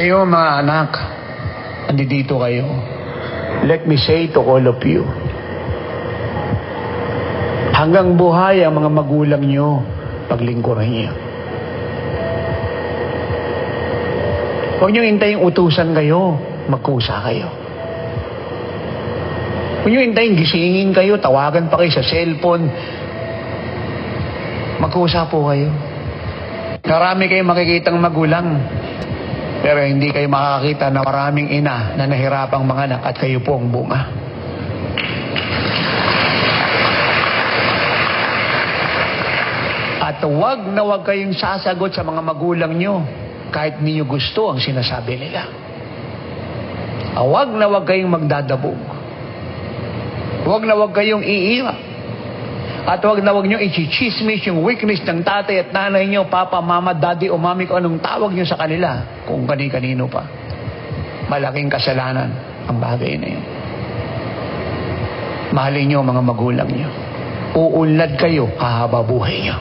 Kayo mga anak, andito kayo. Let me say to all of you, hanggang buhay ang mga magulang nyo, paglingkuran niyo. Huwag nyo hintayin utusan kayo, magkusa kayo. Huwag nyo hintayin gisingin kayo, tawagan pa kayo sa cellphone, magkusa po kayo. Marami kayong makikitang magulang, pero hindi kayo makakita na maraming ina na nahirapang mga anak at kayo po ang bunga. At wag na wag kayong sasagot sa mga magulang nyo kahit ninyo gusto ang sinasabi nila. Ah, Wag na wag kayong magdadabog. Wag na wag kayong iiyak. At wag na wag nyo i-chismis yung weakness ng tatay at nanay nyo, papa, mama, daddy o mami kung anong tawag nyo sa kanila, kung kani-kanino pa. Malaking kasalanan ang bagay na yun. Mahalin nyo mga magulang nyo. Uunlad kayo, hahaba buhay nyo.